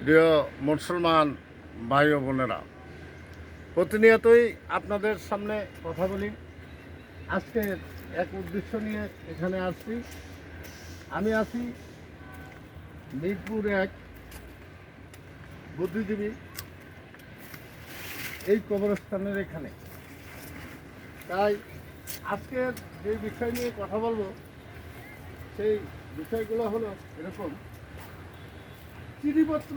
প্রিয় মুসলমান ভাই ও বোনেরা, প্রতিনিয়তই আপনাদের সামনে কথা বলি। আজকে এক উদ্দেশ্য নিয়ে এখানে আসছি। আমি আছি মিরপুর এক বুদ্ধিজীবী এই কবরস্থানের এখানে। তাই আজকে যে বিষয় নিয়ে কথা বলব, সেই বিষয়গুলো হলো এরকম চিঠিপত্র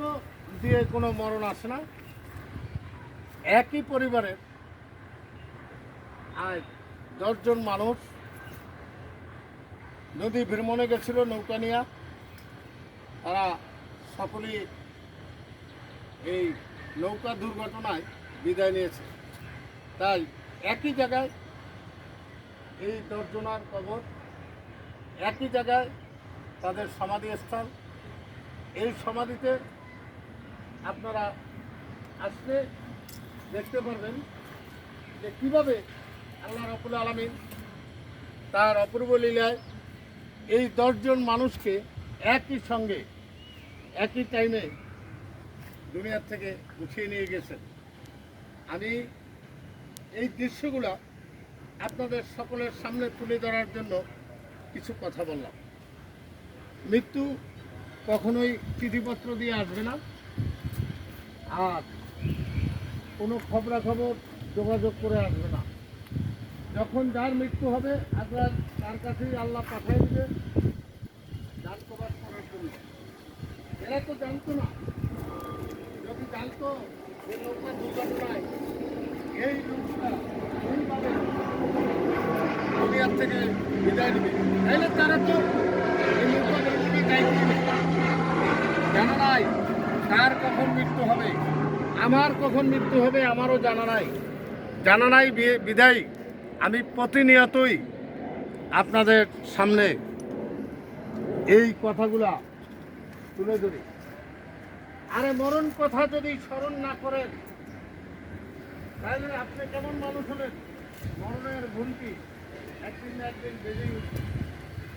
দিয়ে কোনো মরণ আসে না। একই পরিবারের আজ দশজন মানুষ। নদী ভ্রমণে গেছিল নৌকা নিয়ে। তারা সকলেই এই নৌকা দুর্ঘটনায় বিদায় নিয়েছে। তাই একই জায়গায় এই দশজনার কবর, একই জায়গায় তাদের সমাধিস্থল এই সমাধিতে আপনারা আসলে দেখতে পারবেন যে কীভাবে আল্লাহ রবুল আলমিন তার অপূর্ব লীলায় এই দশজন মানুষকে একই সঙ্গে, একই টাইমে দুনিয়ার থেকে উঠিয়ে নিয়ে গেছেন। আমি এই দৃশ্যগুলো আপনাদের সকলের সামনে তুলে ধরার জন্য কিছু কথা বললাম। মৃত্যু কখনোই চিঠিপত্র দিয়ে আসবে না। আর কোনো খবরাখবর যোগাযোগ করে আসবে না। যখন যার মৃত্যু হবে আপনার তার কাছেই আল্লাহ পাঠিয়ে দিবে। যান প্রবাস করার জন্য। এরা তো জানতো না। যদি জানতো যে নৌকা দুর্ঘটনায়, এই লোকটা এইভাবে থেকে বিদায় নেবে? তাইলে তারা তো এই দুর্ঘটনায় দায়িত্ব জানা নাই। তার কখন মৃত্যু হবে? আমার কখন মৃত্যু হবে আমারও জানা নাই। জানা নাই বি- বিদায় আমি প্রতিনিয়তই আপনাদের সামনে এই কথাগুলা তুলে ধরি। আরে মরণ কথা যদি স্মরণ না করেন, তাহলে আপনি কেমন মানুষ হলেন? মরণের ভুলকি একদিন না একদিন বেজেই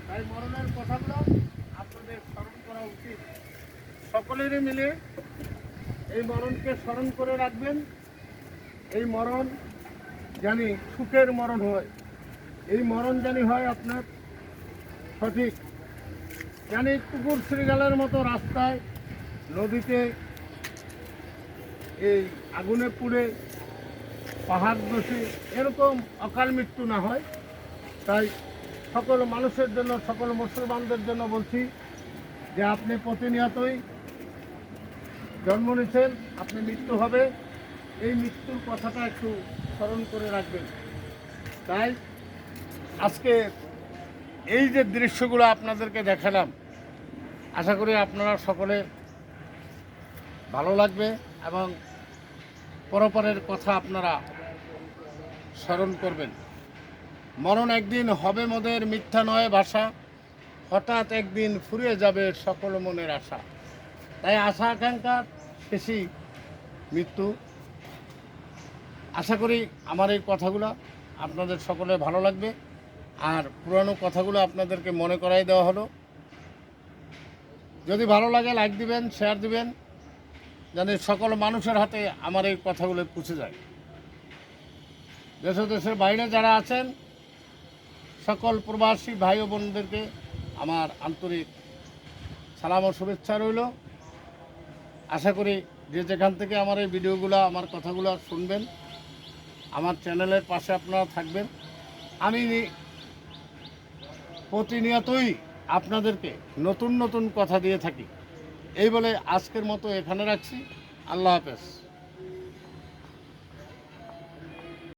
তাই মরণের কথাগুলো আপনাদের স্মরণ করা উচিত সকলেরই মিলে এই মরণকে স্মরণ করে রাখবেন। এই মরণ জানি সুখের মরণ হয়। এই মরণ জানি হয় আপনার সঠিক। জানি কুকুর শ্রীগালের মতো রাস্তায়, নদীতে এই আগুনে পুড়ে পাহাড় দোষে এরকম অকাল মৃত্যু না হয়। তাই সকল মানুষের জন্য, সকল মুসলমানদের জন্য বলছি যে আপনি প্রতিনিয়তই জন্ম নিয়েছেন, আপনি মৃত্যু হবে। এই মৃত্যুর কথাটা একটু স্মরণ করে রাখবেন। তাই আজকে এই যে দৃশ্যগুলো আপনাদেরকে দেখালাম, আশা করি আপনারা সকলে ভালো লাগবে এবং পরপরের কথা আপনারা স্মরণ করবেন। মরণ একদিন হবে মোদের, মিথ্যা নয় ভাষা হঠাৎ একদিন ফুরিয়ে যাবে সকল মনের আশা। তাই আশা আকাঙ্ক্ষা শেষই মৃত্যু। আশা করি আমার এই কথাগুলো আপনাদের সকলে ভালো লাগবে। আর পুরানো কথাগুলো আপনাদেরকে মনে করাই দেওয়া হলো। যদি ভালো লাগে লাইক দিবেন শেয়ার দিবেন, যেন সকল মানুষের হাতে আমার এই কথাগুলো পৌঁছে যায়। দেশ দেশের বাইরে যারা আছেন, সকল প্রবাসী ভাই ও বোনদেরকে আমার আন্তরিক সালাম ও শুভেচ্ছা রইল। আশা করি যে যেখান থেকে আমার এই ভিডিওগুলো, আমার কথাগুলো শুনবেন, আমার চ্যানেলের পাশে আপনারা থাকবেন। আমি প্রতিনিয়তই আপনাদেরকে নতুন নতুন কথা দিয়ে থাকি। এই বলে আজকের মতো এখানে রাখছি। আল্লাহ হাফেজ।